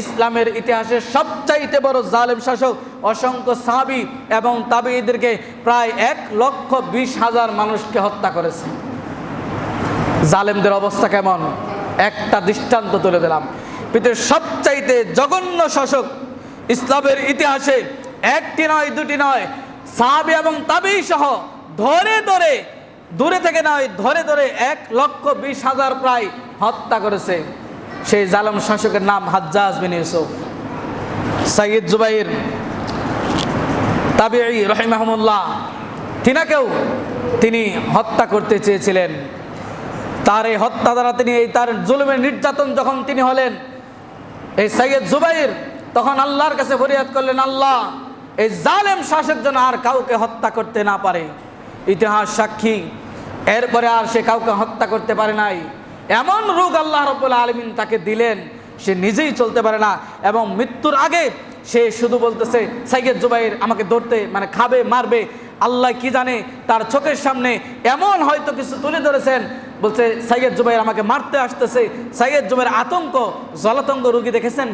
ইসলামের ইতিহাসে সবচাইতে বড় জালেম শাসক অসংখ্য সাবি এবং তাবিদেরকে প্রায় এক লক্ষ বিশ হাজার মানুষকে হত্যা করেছে। জালেমদের অবস্থা কেমন? একটা দৃষ্টান্ত তুলে দিলাম। পৃথিবীর সবচাইতে জঘন্য শাসক ইসলামের ইতিহাসে একটি নয়, দুটি নয়, সাহাবি এবং তাবি সহ ধরে ধরে, দূরে থেকে নয়, ধরে ধরে এক লক্ষ বিশ হাজার প্রায় হত্যা করেছে। সেই জালেম শাসকের নাম হাজ্জাজ বিন ইউসুফ। সাইয়দ জুবাইর তাবিঈ রহিমাহমুল্লাহ, তিনাকেও তিনি হত্যা করতে চেয়েছিলেন। তার এই হত্যা দ্বারা তিনি এই তার জুলুমের নির্যাতন যখন তিনি হলেন, এই সৈয়দ জুবাইর তখন আল্লাহর কাছে ফরিয়াদ করলেন, আল্লাহ, এই জালেম শাসক যেন আর কাউকে হত্যা করতে না পারে। ইতিহাস সাক্ষী, এরপরে আর সে কাউকে হত্যা করতে পারে নাই। এমন রোগ আল্লাহ রব্বুল আলমিন তাকে দিলেন, সে নিজেই চলতে পারে না এবং মৃত্যুর আগে সে শুধু বলতেছে, সাইয়েদ জুবাইর আমাকে ধরতে মানে খাবে, মারবে, আল্লাহ কি জানে? তার চোখের সামনে এমন হয়তো কিছু তুলে ধরেছেন, বলছে, সাইয়েদ জুবাইর আমাকে মারতে আসতেছে, সাইয়েদ জুবাইর আতঙ্ক, জলাতঙ্ক রুগী দেখেছেন?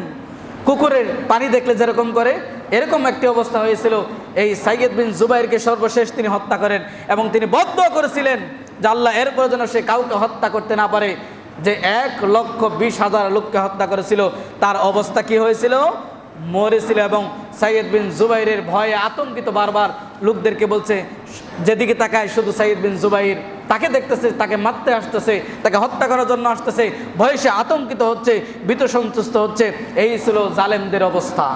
কুকুরের পানি দেখলে যেরকম করে, এরকম একটি অবস্থা হয়েছিল। এই সাইয়েদ বিন জুবাইরকে সর্বশেষ তিনি হত্যা করেন এবং তিনি বদ্ধ করেছিলেন। যে আল্লাহ এরপর যেন সে কাউকে হত্যা করতে না পারে, যে এক লক্ষ বিশ হাজার লোককে হত্যা করেছিল, তার অবস্থা কি হয়েছিল? মরেছিল এবং সাইয়েদ বিন জুবাইরের ভয়ে আতঙ্কিত বারবার লোকদেরকে বলছে, যেদিকে তাকায় শুধু সাইয়েদ বিন জুবাইর, তাকে দেখতেছে, তাকে মারতে আসতেছে, তাকে হত্যা করার জন্য আসতেছে, ভয়ে সে আতঙ্কিত হচ্ছে ভীত সন্তুষ্ট হচ্ছে, এই ছিল জালেমদের অবস্থা।